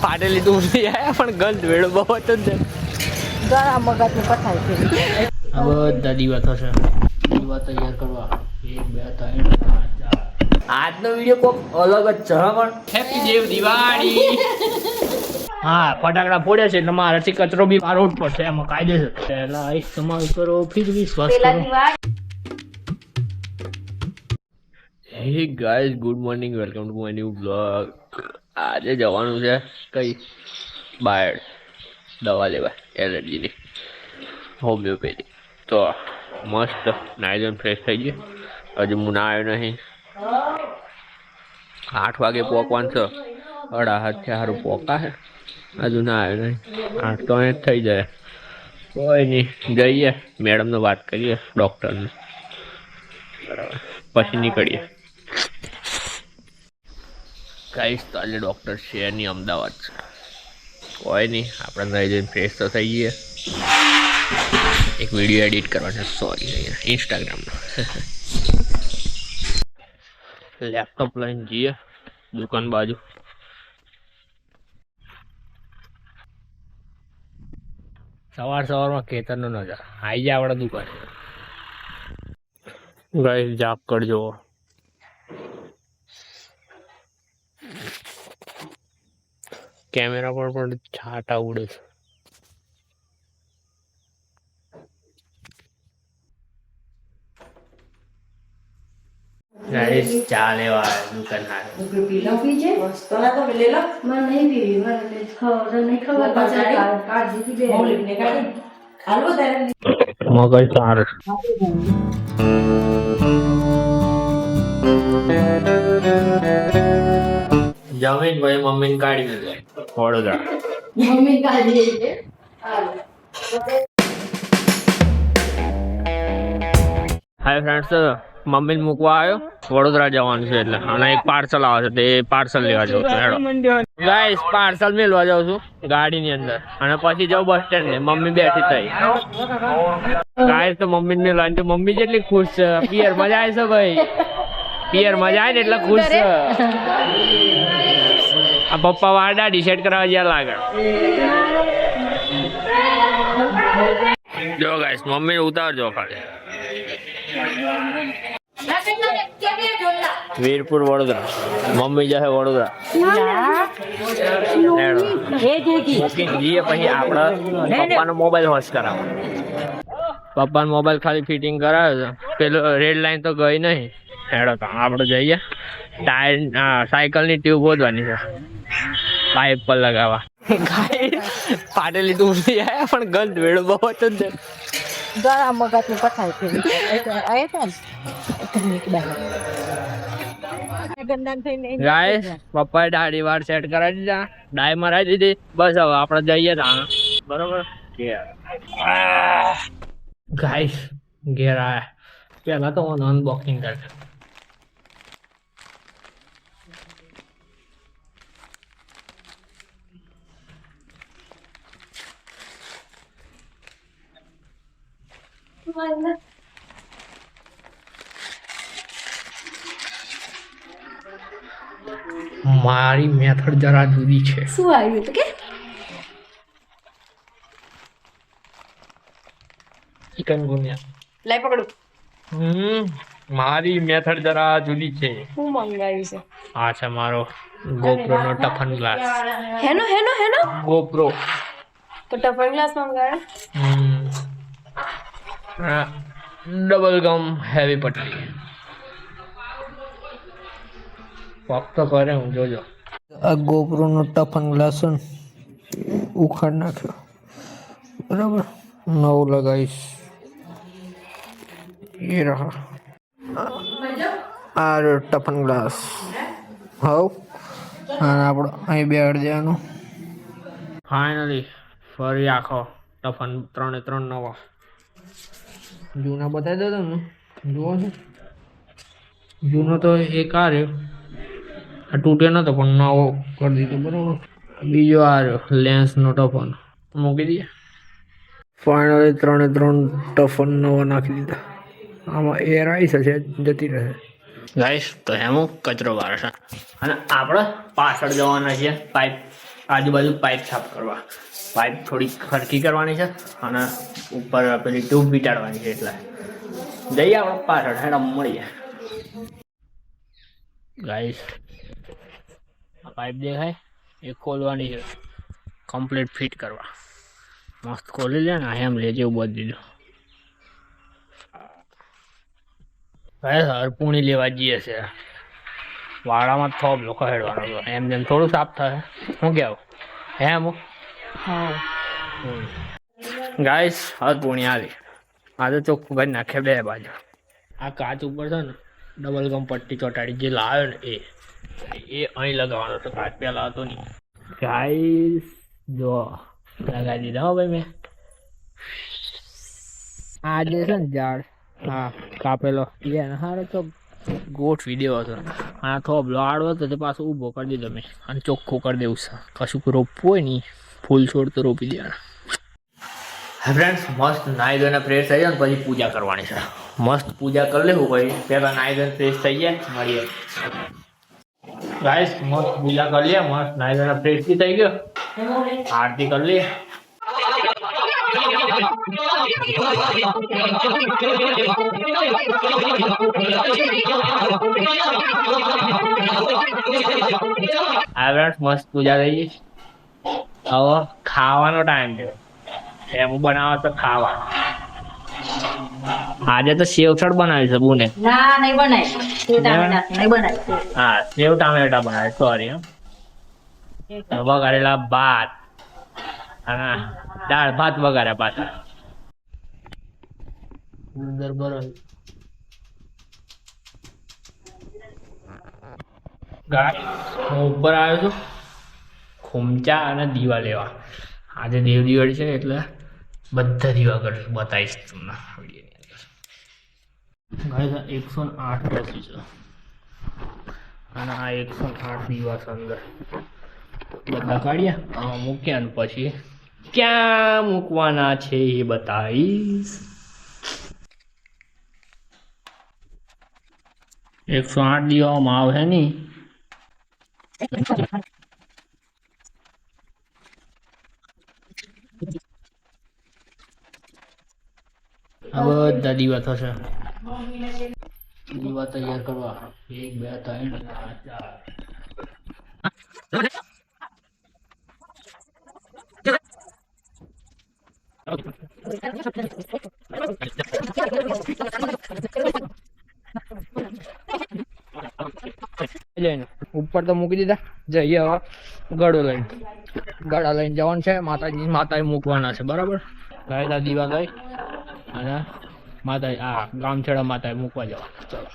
ફાટેલી દૂરથી આયા પણ ગંધ વેળો બહુ હતો જ ગળા મગજની પથારી ફેરી આ બધા દીવા થશે દીવા તૈયાર કરવા એક બે ત્રણ આજનો વીડિયો કોક અલગ જ છે હા પણ? હેપી દેવ દિવાળી હા ફટાકડા ફોડ્યા છે એટલે મારાથી કચરો બી મારો જ પડશે એમાં કાયદેસર પહેલા તમારું કરો ફિર વિશ્વાસ કરો. Hey guys good morning welcome to my new blog આજે જવાનું છે કઈ? બાયડ દવા લેવા. એલર્જીની હોમિયોપેથી તો મસ્ત. નાઈ ફ્રેશ થઈ ગયું હજુ હું ના આવ્યો નહીં. આઠ વાગે પોકવાનું છે. અડા હાથથી સારું પોકા છે. હજુ ના આવ્યો નહીં. આઠ તો અહીં થઈ જાય. કોઈ નહીં. જઈએ. મેડમને વાત કરીએ. ડૉક્ટરને બરાબર. પછી નીકળીએ. ગાઈસ તો આજે ડૉક્ટર શેરની અમદાવાદ છે? કોઈ નહીં, આપણે નહીં જઈને ફ્રેશ તો થઈ જઈએ. એક વીડિયો એડિટ કરવાનો સોરી અહીંયા ઇન્સ્ટાગ્રામનો લેપટોપ લઈને જઈએ, દુકાન બાજુ. સવાર સવારમાં ખેતરનો નજર. આવી જાય આપણા દુકાન. ગાઈસ જાપ કરજો કેમેરા પર પણ છાંટા ઉડે છે ગાઈસ ચા લેવા આવ્યા દુકાન હારે પી લો પી છે તને તો લે લો મને નહીં પીવી મને ખબર નહીં ખબર પાછળ કાળજી થી બે મોલી ને કાઢી હાલો તારે મગજ સારું જમીન ભાઈ મમ્મીને કાઢી દે વડોદરા. મમ્મી કાઢી છે. હાય ફ્રેન્ડ્સ મમ્મીને મૂકવા આવ્યો. વડોદરા જવાનું છે એટલે. અને એક પાર્સલ આવે છે તે પાર્સલ લેવા જાઉં છું. હેડો. ગાઈસ પાર્સલ મેળવા જાઉં છું ગાડીની અંદર. અને પછી જાઉં બસ સ્ટેન્ડ ને. મમ્મી બેઠી થઈ. ગાઈસ તો મમ્મી ને મેળવાની તો મમ્મી જેટલી ખુશ છે. પિયર મજા આવે છે ભાઈ. પિયર મજા આવે ને એટલે ખુશ છે. આ પપ્પા વાડા ડિસાઈડ કરવા જ્યાં લાગે જો ગાઈસ મમ્મી ઉતારજો ખાલી. વીરપુર વડોદરા. મમ્મી જશે વડોદરા. જઈએ પછી આપણે પપ્પાનો મોબાઈલ હોશ કરાવો. પપ્પાનો મોબાઈલ ખાલી ફિટિંગ કરાવ્યો છે. પેલો રેડ લાઈન તો ગઈ નહીં. હેડો તો આપણે જઈએ. ટાયર સાયકલની ટ્યુબ હોદવાની છે. પાઇપ પર લગાવવા. ફાટેલી દૂરથી આવ્યા પણ ગંધ વેળો બહુ હતો જ દ્વારા મગજની ગંદાન થઈને ગાય. પપ્પાએ દાઢી વાળ સેટ કરાવી દીધા. ડાય મરાવી દીધી. બસ હવે આપણે જઈએ ત્યાં બરોબર? ગાઈસ ઘેર આયા. પેલા તો હું અનબોક્સિંગ કરશે મારી મેથડ જરા જુદી છે. શું આવ્યું હતું કે? Chikungunya. લઈ પકડું. હમ મારી મેથડ જરા જુદી છે. હું મંગાવ્યું છે. આ છે મારો ગોપ્રો નો ટફન ગ્લાસ હેનો હેનો હેનો. ગોપ્રો. તો ટફન ગ્લાસ મંગાવ્યો ડબલ ગમ હેવી પટ્ટી ફક્ત કરે હું જોજો. આ ગોપરોનો ટફન ગ્લાસ ને ઉખાડ નાખ્યો. બરાબર? નવું લગાવીશ. એ રહા. આ ટફન ગ્લાસ. હવ. અને આપણો અહીં બેડ જવાનું ફાઇનલી ફરી આખો ટફન ત્રણે ત્રણ નવા. જૂના બતાવી દો તમને. જુઓ છો. જૂનો તો એક આ રહ્યો આ તૂટ્યો નતો, પણ નવો કરી દીધો, બરાબર. બીજો આ રહ્યો, લેન્સનો ટફન. મૂકી દઈએ. ફાઇનલી ત્રણે ત્રણ ટફન નવો નાખી દીધા. આમાં એર આવી છે જતી રહે. ગાઈશ તો એમાં કચરો વાળે છે. અને આપણે પાછળ જવાના છે પાઇપ આજુબાજુ પાઇપ સાફ કરવા. પાઇપ થોડી ખરકી કરવાની છે અને ઉપર પેલી ટ્યુબ વીટાડવાની છે એટલે. જઈએ આપણે પાછળ, હેડા, મળીએ. ગાઈસ આ પાઇપ દેખાય? એ ખોલવાની છે. કમ્પ્લીટ ફિટ કરવા. મસ્ત ખોલી લે ને એમ લેજે એવું બધી દીધું. ગાઈસ હરપુણી લેવા જઈએ છે. વાળામાં થોપ લોકો હેડવાનો હતો એમ જેમ થોડું સાફ થાય. શું હે અમુક ગાઈસ હરપુણી આવી. આ તો ચોખ્ખું કરી નાખે બે બાજુ. આ કાચ ઉપર છે ને ડબલ ગમ પટ્ટી ચોટાડી જે લાવ્યો ને એ એ અહીં લગાવવાનો હતો કાચ. પહેલા હતો નહીં. ગાઈસ જો લગાવી દીધા હો ભાઈ મેં. આજે છે ને ઝાડ હા કાપેલો. એ હારો તો ગોઠવી દેવો હતો આ થોભલો આડો હતો તે પાછો ઊભો કરી દીધો મેં. અને ચોખ્ખું કરી દેવું છે. કશું રોપવું હોય નહીં ફૂલ છોડ તો રોપી દેવાના. ફ્રેન્ડ્સ મસ્ત નાહી ધોઈને ફ્રેશ થઈ જાય ને પછી પૂજા કરવાની છે. મસ્ત પૂજા કરી લેવું પછી. પહેલાં નાહી ધોઈને ફ્રેશ થઈ જાય મળીએ. ગાઈસ મસ્ત પૂજા કરી લે મસ્ત નાહી ધોઈને ફ્રેશ થઈ ગયો. આરતી કરી લે મસ્ત પૂજા થઈ ગઈ. હવે ખાવાનો ટાઈમ છે. એમ બનાવો તો ખાવા આજે તો સેવસળ બનાવી છે બુને. ના નહીં ટામેટા નહીં બનાય હા સેવ ટામેટા બનાવે સોરી વગાડેલા ભાત. અને દાળ ભાત વગાડ્યા પાછા. અંદર બરો ગાય, હું ઉપર આવ્યો છું. ખુમચા અને દીવા લેવા. આજે દેવ દિવાળી છે એટલે બધા દીવા કરીશું, બતાવીશ તમને એકસો ને આઠ બેસી છે. અને આ એકસો આઠ છે અંદર. બધા કાઢ્યા? મૂક્યા ને પછી ક્યાં મૂકવાના છે એ બતાવીશ. એકસો આઠ દીવામાં આવે ની? આ બધા દીવા થશે. દીવા તૈયાર કરવા. એક બે ત્રણ ચાર. લઈને. ઉપર તો મૂકી દીધા. જઈએ હવે ગળો લઈને. ગળા લઈને જવાનું છે. માતાજી માતાએ મૂકવાના છે. બરાબર? ગાયેલા દીવા ગઈ અને માતા આ ગામછેડા માતા મૂકવા જવા. ચલો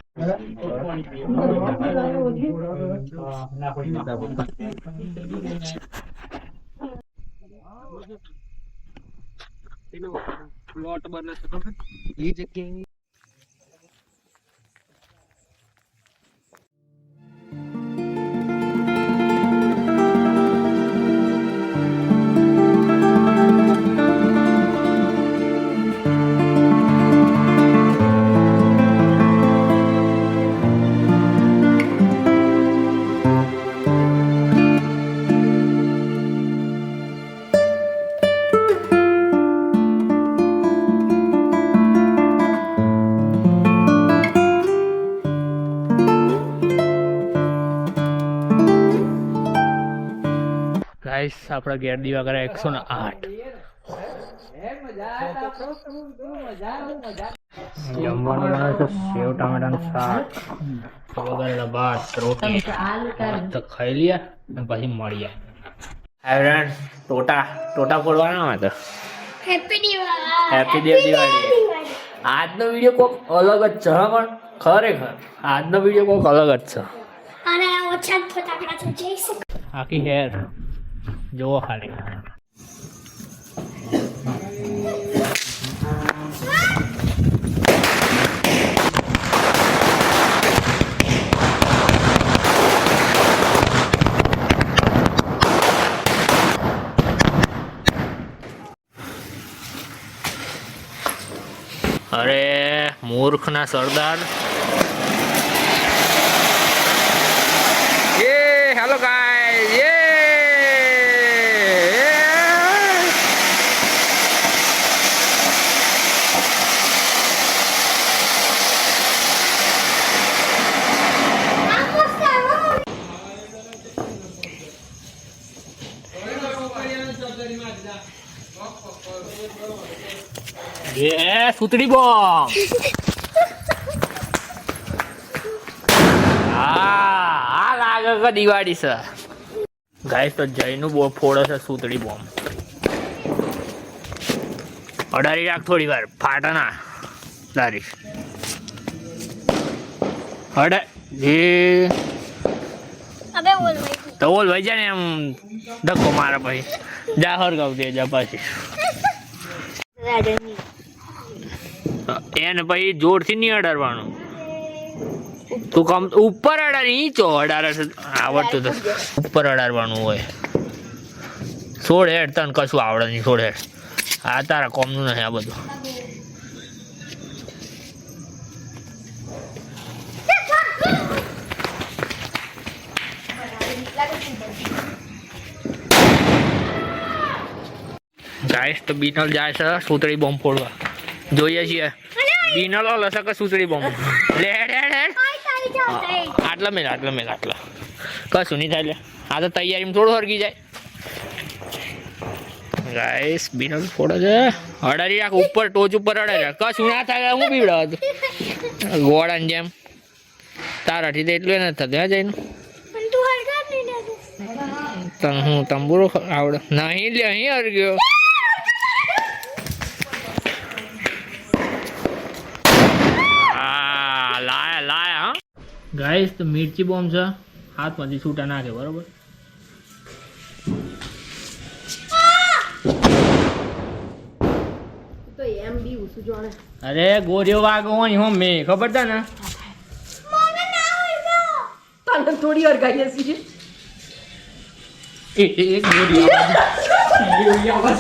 ગાઈસ આપણા ઘેર દીવા કરે એકસો ને આઠ. જમવાનું બનાવે છે સેવ ટામેટાનું શાક. વગેરે ભાત રોટી મસ્ત ખાઈ લઈએ અને પછી મળીએ. હાય ટોટા. ટોટા ફોડવાના હોય તો. હેપી દિવાળી હેપી દિવાળી આજનો વીડિયો કોક અલગ જ છે પણ ખરેખર આજનો વીડિયો કોક અલગ જ છે. અને ઓછા જ ફટાકડા છે આખી હેર જુઓ ખાલી. અરે મૂર્ખના સરદાર. એ હેલો ગાય એ સુતડી બોમ હા લાગે કે દિવાળી છે. ગાય તો જયનું બહુ ફોડો છે સુતડી બોમ અડારી રાખ થોડી વાર ફાટા ના. તારી અડે જે. અબે બોલ ભાઈ. તો ઓલ ભાઈ જાય ને એમ ધક્કો મારે પછી. જા હરગાવ દે, જા પાછી. એને પછી જોરથી નહીં અડાડવાનું. તું કમ ઉપર અડાડ નીચો અડાડે આવડતું તો. ઉપર અડાડવાનું હોય. સોળ હેડ, તને કશું આવડે નહીં સોળ હેડ. આ તારા કોમનું નથી આ બધું. ગાઈસ તો બીનલ જાય છે સુતરી બોમ્બ ફોડવા. જોઈએ છીએ. બીનલ ઓલ હશે કે સુતળી બોમ્બ? લે જાવ તઈ આટલા મેલા આટલા મેલા આટલા. કશું નહીં થાય લે. આ તો તૈયારીમાં થોડું હરગી જાય. ગાઈસ બીનલ ફોડે છે. અડાડી રાખ ઉપર ટોચ ઉપર અડાડી રાખ. કશું ના થાય હું બીવડાવ ગોળાની જેમ. તારાથી તો એટલું નથી થતું હા જઈને હું તંબુરો આવડે. નહીં લે અહીં આ લાયા લાયા હા ગાઈસ તો મિર્ચી બોમ્બ છે. હાથમાંથી છૂટા નાખે બરોબર? અરે ગોરીઓ વાગો હોય હો મેં. ખબર છે ને તને થોડી વાર ગાઈએ છીએ એક ગોરી ગોરી આવાજ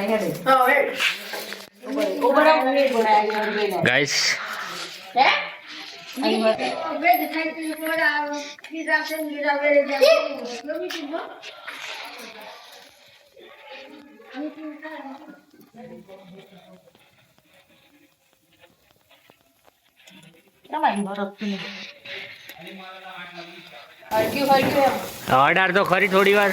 એમ અઢાર તો ખરી થોડી વાર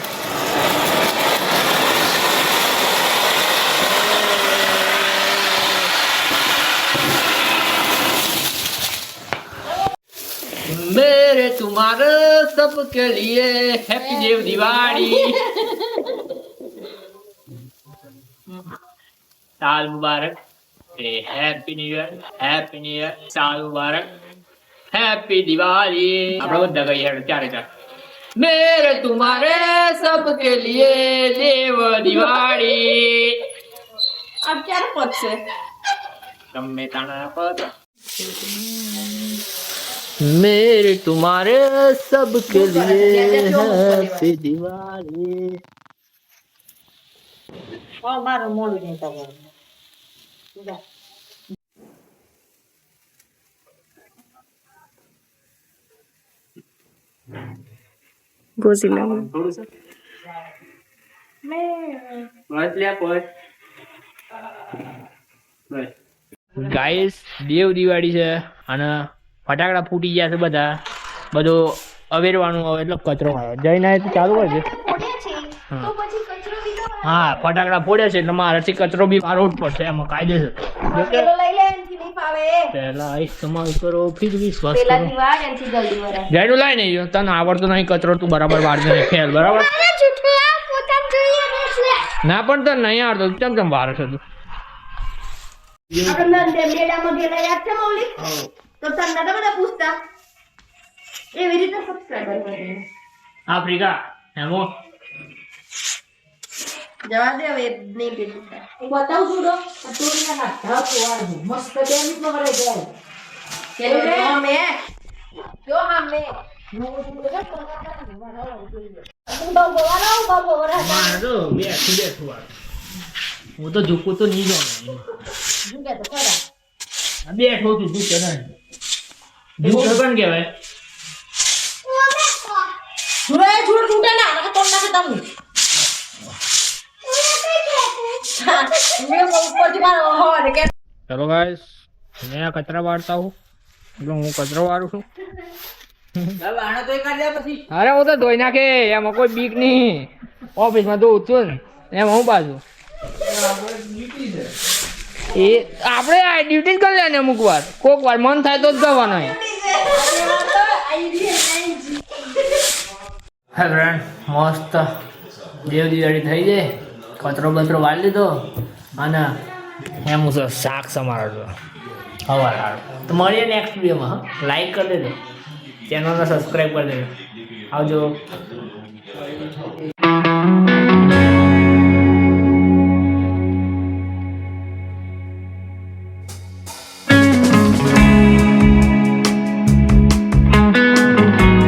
तुम्हारे सबके लिए हैप्पी देव दिवाली साल मुबारक। Happy new year happy new year साल मुबारक। हैप्पी दिवाली આપણે બધા ગઈ હેડ ત્યારે चार मेरे तुम्हारे सबके लिए देव दिवाली अब क्या पद से? में ताना પદ मेरे तुम्हारे सबके लिए हैप्पी दिवाली હા મારું મોડું નહીં તમારું ગાઈસ દેવ દિવાળી છે અને ફટાકડા ફૂટી ગયા છે બધા. બધો અવેરવાનું હવે એટલે કચરો આવે જઈને તો ચાલુ હોય છે હા. ફટાકડા ફોડે છે એટલે મારાથી કચરો બી મારો જ પડશે. એમાં કાયદેસર. પહેલા ઇસ્તેમાલ કરો ફિર વિશ્વાસ કરો જાડું લાય નહીં તને આવડતો નહીં કચરો તું બરાબર વાળજો નહીં. ફેલ બરાબર? ના પણ તને નહીં આવડતો ચમ ચમ વાળો છે તું? તો તમને તો બધા પૂછતા એવી રીતે સબસ્ક્રાઇબ કરી આફ્રિકા હેમો જવા દે હવે નહીં પીધું હું બતાવું છું ના ધાક વાળું મસ્ત નો કરે જાય કેલો રે અમે જો અમે તો હું ઝૂકું તો નહીં જાઉં બેઠો છું તું કે પણ કહેવાય? ના નકર તોડ નાખે તમને. ચલો ગાઈસ મેં આ કચરા વાળતા હું. એટલે હું કચરો વાળું છું. અરે હું તો ધોઈ નાખે એમાં કોઈ બીક નહીં. ઓફિસમાં ધોઉં છું ને. એમાં હું પાછું? એ આપણે આ ડ્યુટી કરી કરી લેને અમુક વાર. કોક વાર મન થાય તો જ જવાનું હે ફ્રેન્ડ મસ્ત. દેવ દિવાળી થઈ જાય કચરો બચરો વાળી લીધો અને એમ હું શાક સમારો છો. હવાર તો મળીએ નેક્સ્ટ વિડીયોમાં લાઈક કરી દેજો. ચેનલને સબસ્ક્રાઈબ કરી દેજો. આવજો.